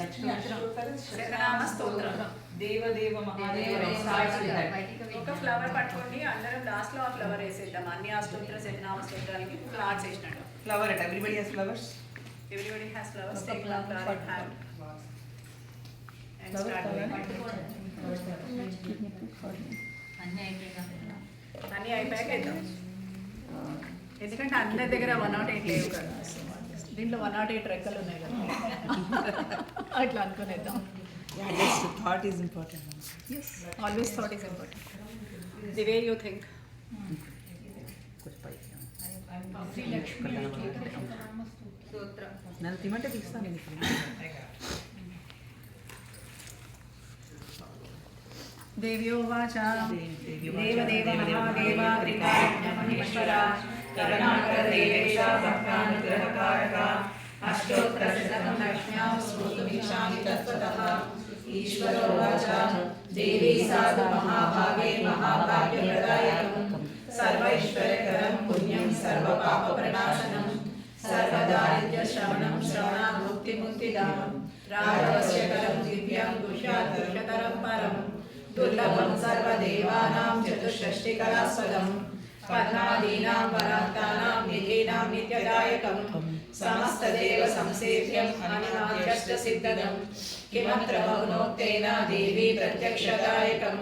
లక్ష్మీ అష్టోత్తర శతనామ స్తోత్రం. దేవదేవ మహాదేవ ఒక ఫ్లవర్ పట్టుకోండి అందరం లాస్ట్ లో ఆ ఫ్లవర్ వేసేద్దాం అన్ని అష్టోత్తర శతనామ స్తోత్రాలకి ఫ్లవర్స్ వేసినట్టు flower at everybody has flowers everybody has flowers ఒక టేక్ flower ఫ్లవర్ ఇన్ పట్టుకో. హ్యాండ్ అండ్ Flower స్టార్ట్ కావాలా? అన్నీ అయిపోయినాక అన్ని అయిపోయాక వేద్దాం ఎందుకంటే అందరి దగ్గర వన్ నాట్ ఎయిట్ లేవు కదా దీంట్లో వన్ నాట్ ఎయిట్ రెక్కలు ఉన్నాయి కదా అట్లా అనుకునేద్దాం thought is important as always thought is important the way you think నన్ను తిమంటే తీస్తాను నేను ఇప్పుడు దేవ్యోవాచ దేవ్యోవాచ, దేవదేవ మహాదేవ త్రికారజ్ఞ भक्तानुग्रहकारका अष्टोत्तरशतकं लक्ष्म्यां स्तोतुमिच्छामि तत्त्वतः ईश्वरोवाच। देवी साधु महाभागे महाभाग्यप्रदायकं सर्वैश्वर्यकरं पुण्यं सर्वपापप्रणाशनं सर्वदारिद्र्यश्रवणं श्रवणामुक्तिमुक्तिदानं राघवस्यकरं दिव्यं गुह्यादृशतरं परं, दुर्लभं सर्वदेवानां चतुष्षष्टिकलास्वदं पद्मादीनां परान्तानां నిధీనాం నిత్యదాయకం సమస్తదేవ సంసేవ్యం అనిమాద్యష్ట సిద్ధదం కిమత్ర బహునోక్తేన దేవీ ప్రత్యక్షదాయకం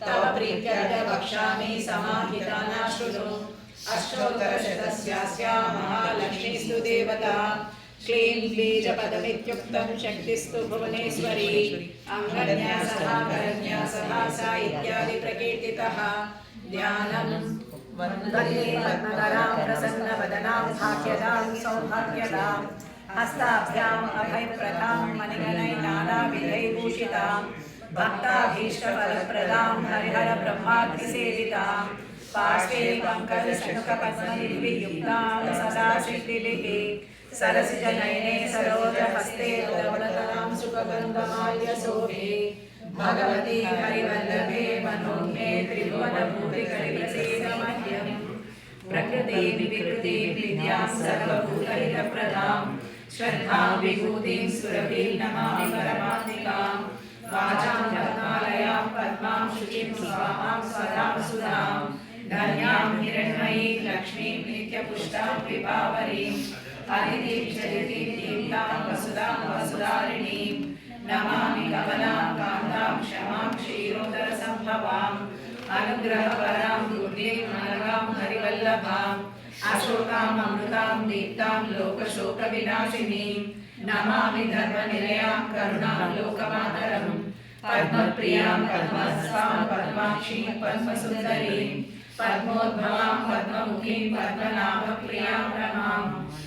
తవ ప్రీత్యర్థ వక్ష్యామి సమాహితానాశ్రును అష్టోత్తరశతస్యాస్యా మహాలక్ష్మీస్తు దేవతా క్లీం బీజపదమిత్యుక్తం శక్తిస్తు భువనేశ్వరీ అంగన్యాసః కరన్యాసః సా ఇత్యాది ప్రకీర్తితः ధ్యానం వందే పద్మకరాం ప్రసన్నవదనాం భాగ్యదాం సౌభాగ్యదాం హస్తాభ్యాం అభయప్రదాం మణిగణై నానావిధైభూషితాం భక్తాభీష్టఫలప్రదాం హరిహర బ్రహ్మాగ్నిసేవితాం పార్శ్వే పంకజ శంఖ పద్మనిర్వియుక్తాం సదా సిద్ధిభిः సరసిజనయనే సరోజహస్తే ధవళతరాం సుఖగంధమాల్య శోభే భగవతి హరివల్లభే మనోన్మే త్రిభువనభూతికరిప్రసేదమహ్యం ప్రకృతి వికృతి విద్యాం సర్వభూతహితప్రదాం శ్రద్ధాం విభూతిం సురభిం నమామి పరమాత్మికాం వాచాం పద్మాలయాం పద్మాం శుచిం స్వాహాం స్వదాం సుధాం ధన్యాం హిరణ్మయీం లక్ష్మీం నిత్యపుష్టాం విభావరీం అదితిం చరితిం దీప్తాం వసుదాం వసుధారిణీం నమామి కమలాం కాంతాం క్షమాం श्रीवल्लभाम् अशोकामृतां दीप्तां लोकशोकविनाशिनीं नमामि धर्मनिलयां करुणां लोकमातरम् पद्मप्रियाँ पद्मस्तां पद्माक्षीं पद्मसुन्दरीं पद्मोद्भवां पद्ममुखीं पद्मनाभप्रियाँ रमां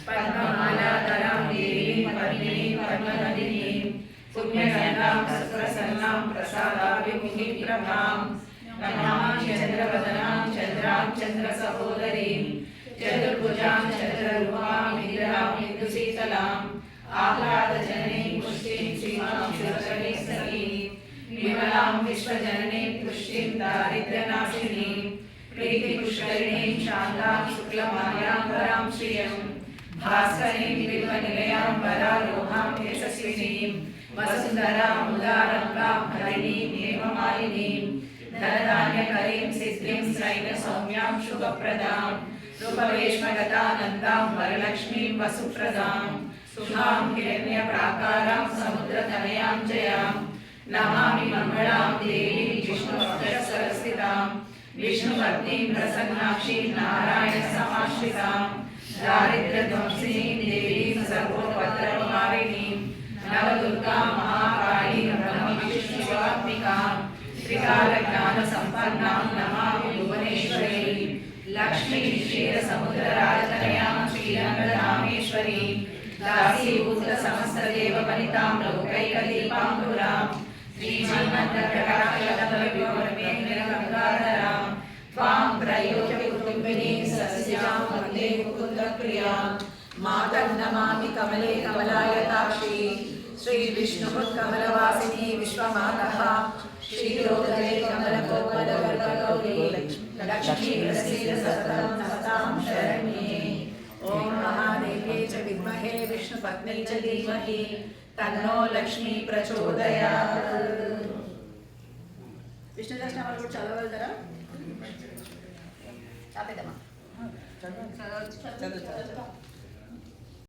पद्ममालाधरां देवीं पद्मिनीं पद्मनदिनीं पुण्यगणां सहस्रसन्नां प्रसादाभिमुखीं प्रभाम् नमामि चन्द्रवदनां, चन्द्रां चन्द्रसहोदरीं, चतुर्भुजां चन्द्ररूपां इन्द्रां इन्दुशीतलाम् आह्लादजननीं पुष्टिं श्रीमां शिवकरे सखीं विमलां विश्वजननीं पुष्टिं दारिद्र्यनाशिनीं, प्रीतिपुष्करिणीं शान्तां शुक्लमायां वरां श्रियम् भास्करीं बिल्वनिलयां वरारोहां यशस्विनीं वसुधरां उदारं हरिणीं देवमालिनीम् హరిణీం హేమమాలినీం ధనధాన్యకరీం సిద్ధిం శ్రైన సౌమ్యాం శుభప్రదాం రూపవేష్మగతానందాం వరలక్ష్మీం వసుప్రదాం శుభాం హిరణ్యప్రాకారాం సముద్రతనయాం జయాం నమామి మంగళాం దేవీం విష్ణుభక్తసరస్థితాం విష్ణుభక్తిం ప్రసన్నాక్షీం నారాయణ लक्ष्मी क्षीरसमुद्रराजतनयां श्रीरङ्गरामेश्वरी दासीभूत समस्तदेव वनितां लोकैकदीपाङ्कुरां श्रीमन्मन्त्रकटाकलतविभवमेन्द्रगङ्गाधरां त्वां त्रैलोक्यकुटुम्बिनीं सस्यां वंदे मुकुन्दप्रियाँ मातं नमामि कमले कमलायताक्षी श्रीविष्णुपुत्कमलवासिनी विश्वमातः श्रीलोकले कमलकोमलवर्गगौरी శ్రీలోకలే కమలకోమలగర్భగౌరీ లక్ష్మీ ప్రసీద సతతం నమతాం శరణ్యే ఓం మహాదేవ్యే చ విద్మహే पत्नी च धीमहि तन्नो लक्ष्मी प्रचोदयात् విష్ణు దర్శనాలు కూడా చదవగలుగుతారా చాపేద్దామా చదువు చదువు